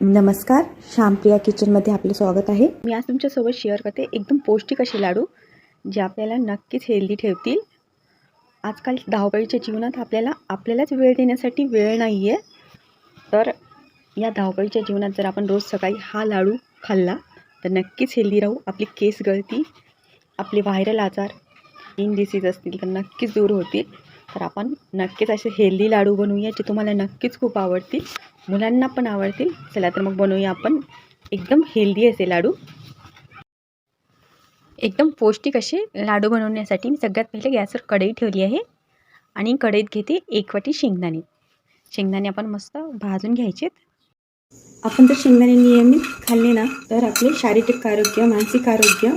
नमस्कार श्यामप्रिया किचनमध्ये आपले स्वागत आहे. मी आज तुमच्यासोबत शेअर करते एकदम पौष्टिक असे लाडू जे आपल्याला नक्कीच हेल्दी ठेवतील. आजकाल धावपळीच्या जीवनात आपल्याला आपल्यालाच वेळ देण्यासाठी वेळ नाही आहे तर या धावपळीच्या जीवनात जर आपण रोज सकाळी हा लाडू खाल्ला तर नक्कीच हेल्दी राहू. आपली केस गळती आपले व्हायरल आजार इन डिसीज असतील तर नक्कीच दूर होतील. तर आपण नक्कीच असे हेल्दी लाडू बनवूया जे तुम्हाला नक्कीच खूप आवडतील. मुलांना पण आवडतील. चला तर मग बनवूया आपण एकदम हेल्दी असे लाडू. एकदम पौष्टिक असे लाडू बनवण्यासाठी मी सगळ्यात पहिले गॅसवर कढई ठेवली आहे आणि कढईत घेते एक वाटी शेंगदाणे. शेंगदाणे आपण मस्त भाजून घ्यायचेत. आपण जर शेंगदाणे नियमित खाल्ले ना तर आपले शारीरिक आरोग्य मानसिक आरोग्य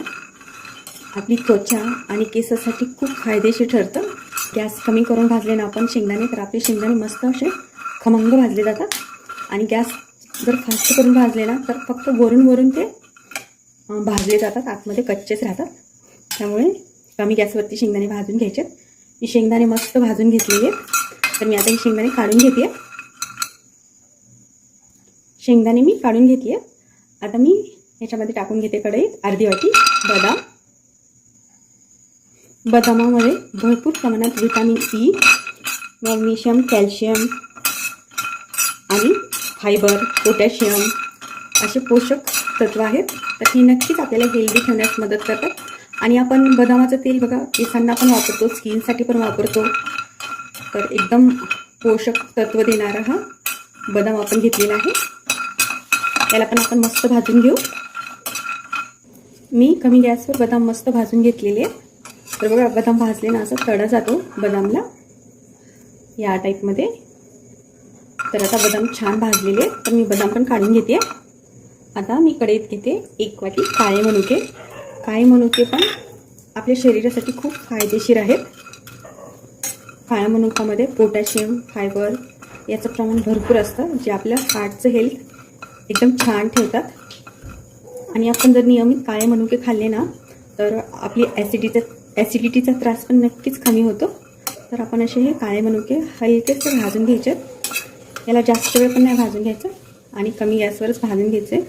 आपली त्वचा आणि केसासाठी खूप फायदेशीर ठरतं. गॅस कमी करून भाजले ना आपण शेंगदाणे तर आपले शेंगदाणे मस्त असे खमंग भाजले जातात. आणि गॅस जर फास्ट करून भाजले ना तर फक्त वरून वरून ते भाजले जातात. आतमध्ये कच्चेच राहतात. त्यामुळे कमी गॅसवरती शेंगदाणे भाजून घ्यायचे. मी शेंगदाणे मस्त भाजून घेतलेली आहेत. तर मी आता ही शेंगदाणे काढून घेते. शेंगदाणे मी काढून घेतली आहे आता मी याच्यामध्ये टाकून घेते कढईत अर्धी वाटी बदाम. बदामामध्ये भरपूर प्रमाणात व्हिटॅमिन ई मॅग्नेशियम कॅल्शियम आणि फायबर पोटॅशियम असे पोषक तत्व आहेत. तर ही नक्कीच आपल्याला हेल्दी ठेवण्यास मदत करतात. आणि आपण बदामाचं तेल बघा केसांना पण वापरतो स्किनसाठी पण वापरतो. तर एकदम पोषक तत्व देणारा हा बदाम आपण घेतलेला आहे. याला पण आपण मस्त भाजून घेऊ. मी कमी गॅसवर बदाम मस्त भाजून घेतलेले आहेत. तर बघा बदाम भाजले ना असं तडा जातो बदामला. या टाईपमध्ये तर आता बदाम छान भाजलेले आहेत. तर मी बदाम पण काढून घेते. आता मी कढईत घेते एक वाटी काळे मनुके. काळे मनुके पण आपल्या शरीरासाठी खूप फायदेशीर आहेत. काळ्या मनुकामध्ये पोटॅशियम फायबर याचं प्रमाण भरपूर असतं जे आपल्या हार्टचं हेल्थ एकदम छान ठेवतात. आणि आपण जर नियमित काळे मनुके खाल्ले ना तर आपली ॲसिडीचा ॲसिडिटीचा त्रास पण नक्कीच कमी होतो. तर आपण असे हे काळे मनुके हलकेच भाजून घ्यायचे याला जास्त वेळ पण नाही भाजून घ्यायचं आणि कमी गॅसवरच भाजून घ्यायचं.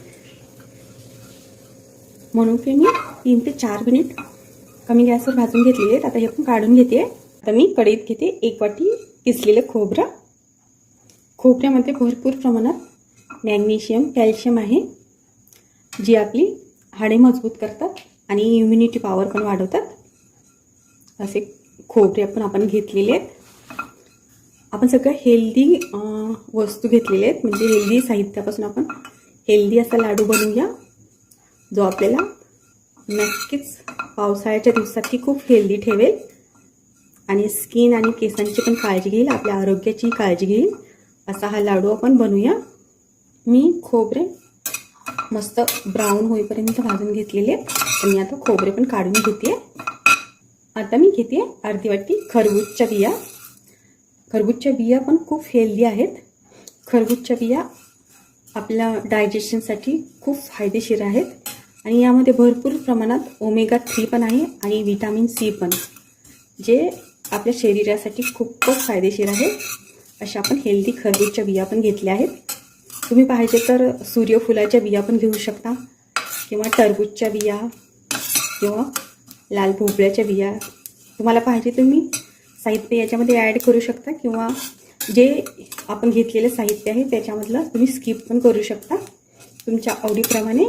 म्हणून की मी तीन ते चार मिनिट कमी गॅसवर भाजून घेतलेली आहेत. आता हे पण काढून घेते. आता मी कढईत घेते. एक वाटी किसलेलं खोबरं. खोबऱ्यामध्ये भरपूर प्रमाणात मॅग्नेशियम कॅल्शियम आहे जी आपली हाडे मजबूत करतात आणि इम्युनिटी पॉवर पण वाढवतात. असे खोबरे पण आपण घेतलेले आहेत. आपण सगळं हेल्दी वस्तू घेतलेले आहेत. म्हणजे हेल्दी साहित्यापासून आपण हेल्दी असा लाडू बनवूया जो आपल्याला नक्कीच पावसाळ्याच्या दिवसातही खूप हेल्दी ठेवेल. आणि स्किन आणि केसांची पण काळजी घेईल आपल्या आरोग्याची काळजी घेईल. असा हा लाडू आपण बनवूया. मी खोबरे मस्त ब्राऊन होईपर्यंत भाजून घेतलेले आहेत. तर मी आता खोबरे पण काढून घेते आता मी घेते अर्धी वाटी खरबूजच्या बिया खरबूजच्या बिया पण खूप हेल्दी आहेत. खरबूजच्या बिया आपल्या डायजेशनसाठी खूप फायदेशीर आहेत. आणि यामध्ये भरपूर प्रमाणात ओमेगा थ्री पण आहे आणि विटॅमिन सी पण जे आपल्या शरीरासाठी खूपच फायदेशीर आहे. अशा आपण हेल्दी खरबूजच्या बिया पण घेतल्या आहेत. तुम्ही पाहिजे तर सूर्यफुलाच्या बिया पण घेऊ शकता किंवा टरबूजच्या बिया किंवा लाल भोपळ्याच्या बिया. तुम्हाला पाहिजे तुम्ही साहित्य याच्यामध्ये ॲड करू शकता किंवा जे आपण घेतलेलं साहित्य आहे त्याच्यामधलं तुम्ही स्किप पण करू शकता. तुमच्या आवडीप्रमाणे.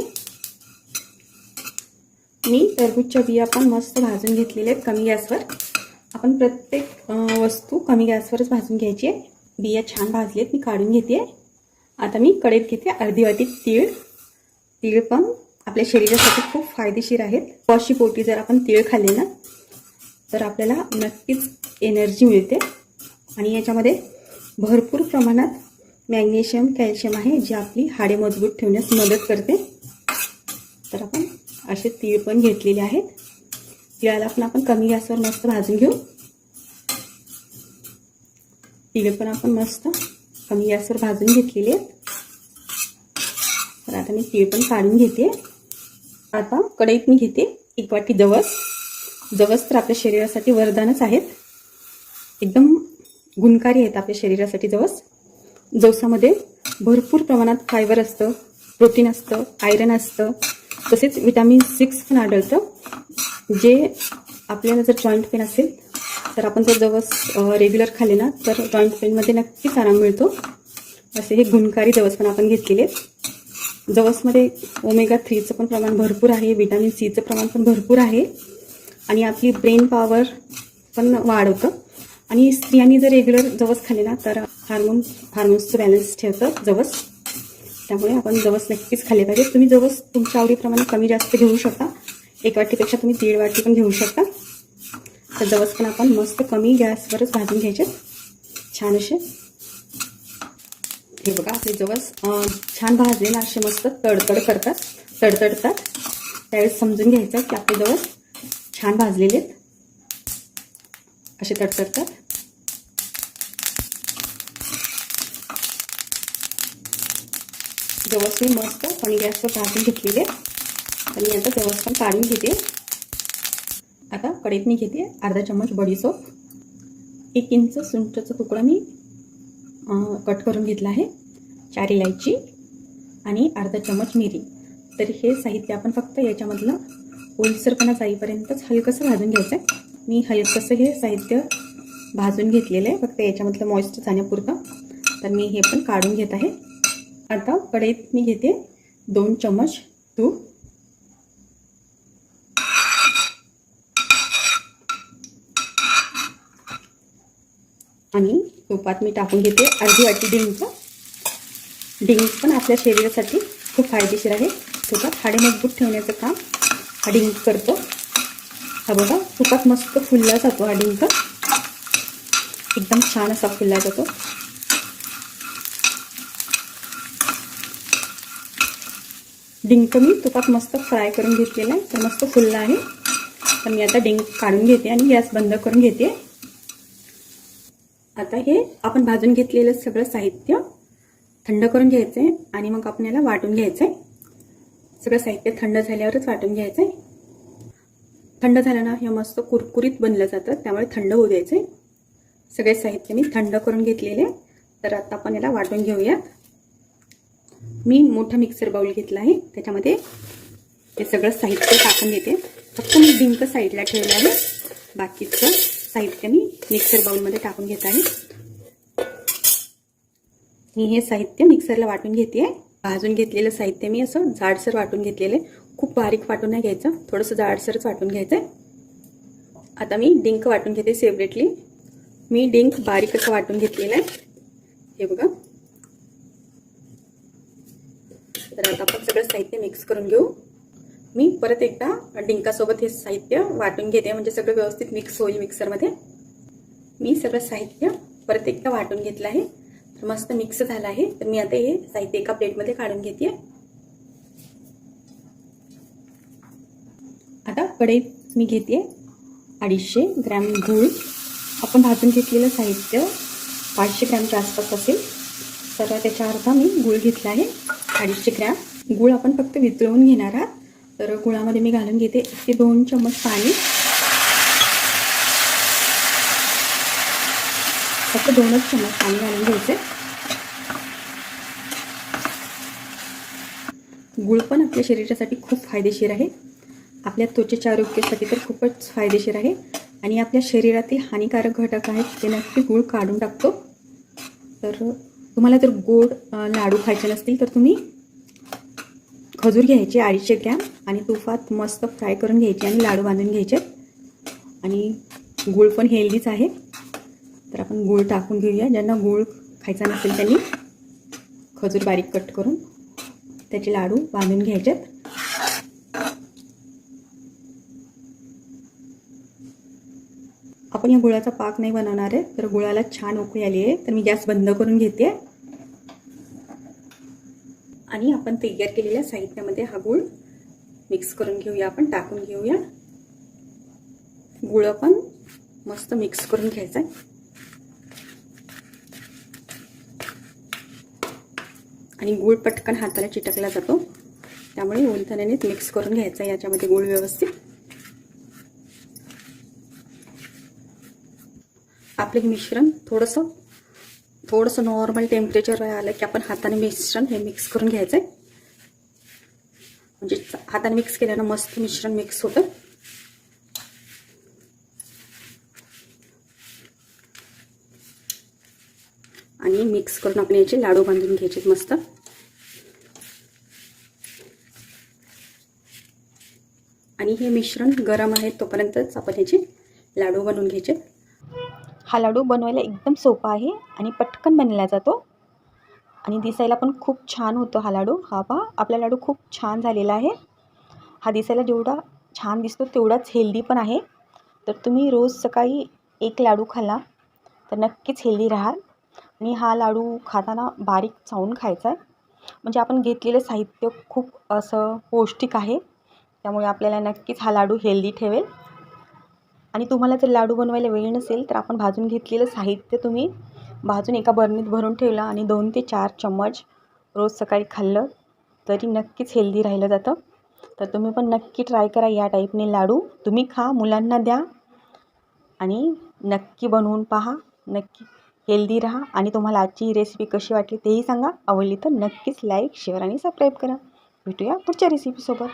मी टरबूजच्या बिया पण मस्त भाजून घेतलेल्या आहेत कमी गॅसवर. आपण प्रत्येक वस्तू कमी गॅसवरच भाजून घ्यायची आहे. बिया छान भाजलेत मी काढून घेते. आता मी कढईत घेते अर्धी वाटी तीळ. तीळ पण आपल्या शरीरासाठी खूप फायदेशीर आहेत. पॉशी पोटी जर आपण तीळ खाल्ले ना तर आपल्याला नक्कीच एनर्जी मिळते. आणि याच्यामध्ये भरपूर प्रमाणात मॅग्नेशियम कॅल्शियम आहे जे आपली हाडे मजबूत ठेवण्यास मदत करते. तर आपण असे तीळ पण घेतलेले आहेत. तिळाला पण आपण कमी गॅसवर मस्त भाजून घेऊ. तिळ पण आपण मस्त कमी गॅसवर भाजून घेतलेले आहेत. तर आता मी तीळ पण काढून घेते. आता कढईत मी घेते एक वाटी जवस जवस तर आपल्या शरीरासाठी वरदानच आहेत. एकदम गुणकारी आहेत आपल्या शरीरासाठी जवस. जवसामध्ये भरपूर प्रमाणात फायबर असतं प्रोटीन असतं आयरन असतं. तसेच विटॅमिन सिक्स पण आढळतं. जे आपल्याला जर जॉईंट पेन असेल तर आपण जर जवस रेग्युलर खाल्ले ना तर जॉईंट पेनमध्ये नक्कीच आराम मिळतो. असे हे गुणकारी जवस पण आपण घेतलेले आहेत. जवसमध्ये ओमेगा थ्रीचं पण प्रमाण भरपूर आहे विटॅमिन सीचं प्रमाण पण भरपूर आहे. आणि आपली ब्रेन पॉवर पण वाढवतं. आणि स्त्रियांनी जर रेग्युलर जवस खाल्ले ना तर हार्मोन हार्मोन्सचं बॅलन्स ठेवतं जवस. त्यामुळे आपण जवस नक्कीच खाल्ले पाहिजे तुम्ही जवस तुमच्या आवडीप्रमाणे कमी जास्त घेऊ शकता. एक वाटीपेक्षा तुम्ही दीड वाटी पण घेऊ शकता. तर जवस पण आपण मस्त कमी गॅसवरच भाजून घ्यायचे. छान असे. हे बघा आपले जवस छान भाजले ना असे मस्त तडतड करतात. तडतडतात. त्यावेळेस समजून घ्यायचं की आपले जवस छान भाजलेले आहेत. असे तडतडतात व्यवस्थित मस्त पण गॅसवर भाजून घेतलेले आणि आता व्यवस्थित पण काढून घेते. आता कढईत मी घेते अर्धा चम्मच बडीसोप. एक इंच सुंठचा तुकडा मी कट करून घेतला आहे. चार इलायची आणि अर्धा चम्मच मिरी. तर हे साहित्य आपण फक्त याच्यामधलं ओलसरपणा जाईपर्यंतच हलकंसं भाजून घ्यायचं आहे मी हलकंसं हे साहित्य भाजून घेतलेलं आहे. फक्त याच्यामधलं मॉइस्चर जाण्यापुरतं तर मी हे पण काढून घेत आहे. आता कढईत मी घेते दोन चम्मच तूप. आणि तुपात मी टाकून घेते अर्धी वाटी डिंक. डिंक पण आपल्या शरीरासाठी खूप फायदेशीर आहे. तुपात हाडे मजबूत ठेवण्याचं काम हा डिंक करतो. हा बघा तुपात मस्त फुलला जातो हा डिंक एकदम छान असा फुलला जातो. डिंक मी तुपात मस्त फ्राय करून घेतलेला आहे. तर मस्त फुलला आहे तर मी आता डिंक काढून घेते आणि गॅस बंद करून घेते. आता हे आपण भाजून घेतलेलं सगळं साहित्य थंड करून घ्यायचं आहे आणि मग आपल्याला वाटून घ्यायचं आहे सगळं साहित्य थंड झाल्यावरच वाटून घ्यायचं आहे थंड झालं ना हे मस्त कुरकुरीत बनलं जातं त्यामुळे थंड होऊ द्यायचं आहे सगळे साहित्य मी थंड करून घेतलेले तर आता आपण याला वाटून घेऊयात. मी मोठा मिक्सर बाउल घेतला आहे त्याच्यामध्ये हे सगळं साहित्य टाकून देते. फक्त मी डिंक साईडला ठेवलं आहे. बाकीचं साहित्य मी मिक्सर बाउलमध्ये टाकून घेत आहे. मी हे साहित्य मिक्सरला वाटून घेते. आहे भाजून घेतलेलं साहित्य मी असं जाडसर वाटून घेतलेलं आहे. खूप बारीक वाटून नाही घ्यायचं. थोडंसं जाडसरच वाटून घ्यायचं आहे आता मी डिंक वाटून घेते सेपरेटली मी डिंक बारीक असं वाटून घेतलेलं आहे. हे बघा. तर आता आपण सगळं साहित्य मिक्स करून घेऊ. मी परत एकदा डिंकासोबत हे साहित्य वाटून घेते. म्हणजे सगळं व्यवस्थित मिक्स होईल मिक्सरमध्ये मी सगळं साहित्य परत एकदा वाटून घेतलं आहे. मस्त मिक्स झाला आहे. तर मी आता हे साहित्य एका प्लेटमध्ये काढून घेते. आता कढईत मी घेते. अडीचशे ग्रॅम गूळ. आपण भाजून घेतलेलं साहित्य पाचशे ग्रॅमच्या आसपास असेल. तर त्याच्या अर्धा मी गूळ घेतला आहे. अडीचशे ग्रॅम. गूळ आपण फक्त वितळवून घेणार आहात. तर गुळामध्ये मी घालून घेते. एक ते दोन चम्मच पाणी. फक्त दोनच चमच पाणी घालून घ्यायचे. गुळ पण आपल्या शरीरासाठी खूप फायदेशीर आहे. आपल्या त्वचेच्या आरोग्यासाठी तर खूपच फायदेशीर आहे. आणि आपल्या शरीरातील हानिकारक घटक आहेत ते नक्की गुळ काढून टाकतो. तर तुम्हाला जर गोड लाडू खायचे नसतील तर तुम्ही खजूर घ्यायचे अडीचशे ग्रॅम आणि तुफात मस्त फ्राय करून घ्यायचे आणि लाडू बांधून घ्यायचे. आणि गूळ पण हेल्दीच आहे. तर आपण गूळ टाकून घेऊया. ज्यांना गूळ खायचा नसेल त्यांनी खजूर बारीक कट करून त्याचे लाडू बांधून घ्यायचे आपण या गुळाचा पाक नाही बनवणार आहे तर गुळाला छान उकळी आली आहे. तर मी गॅस बंद करून घेते. आणि आपण तयार केलेल्या साहित्यामध्ये हा गूळ मिक्स करून घेऊया. आपण टाकून घेऊया. गुळ पण मस्त मिक्स करून घ्यायचा आहे. आणि गूळ पटकन हाताला चिटकला जातो. त्यामुळे ओलथण्यानेच मिक्स करून घ्यायचा याच्यामध्ये गूळ व्यवस्थित. आपले मिश्रण थोडंसं थोडंसं नॉर्मल टेम्परेचर आलं की आपण हाताने मिश्रण हे मिक्स करून घ्यायचं आहे म्हणजे हाताने मिक्स केल्यानं मस्त मिश्रण मिक्स होतं. आणि मिक्स करून आपण याचे लाडू बांधून घ्यायचे मस्त. आणि हे मिश्रण गरम आहे तोपर्यंतच आपण ह्याचे लाडू बनवून घ्यायचे हा लाडू बनवायला एकदम सोपा आहे आणि पटकन बनला जातो. आणि दिसायला पण खूप छान होतो हा लाडू. हा पहा आपला लाडू खूप छान झालेला आहे. हा दिसायला जेवढा छान दिसतो तेवढाच हेल्दी पण आहे. तर तुम्ही रोज सकाळी एक लाडू खाल्ला तर नक्कीच हेल्दी राहाल. आणि हा लाडू खाताना बारीक चावून खायचा आहे. म्हणजे आपण घेतलेलं साहित्य खूप असं पौष्टिक आहे. त्यामुळे आपल्याला नक्कीच हा लाडू हेल्दी ठेवेल. आणि तुम्हाला जर लाडू बनवायला वेळ नसेल तर आपण भाजून घेतलेलं साहित्य तुम्ही भाजून एका बरणीत भरून ठेवलं आणि दोन ते चार चम्मच रोज सकाळी खाल्लं तरी नक्कीच हेल्दी राहिलं जातं. तर तुम्ही पण नक्की ट्राय करा या टाईपने लाडू. तुम्ही खा मुलांना द्या आणि नक्की बनवून पहा. नक्की हेल्दी राहा आणि तुम्हाला आजची रेसिपी कशी वाटली तेही सांगा. आवडली तर नक्कीच लाईक शेअर आणि सबस्क्राईब करा. भेटूया पुढच्या रेसिपीसोबत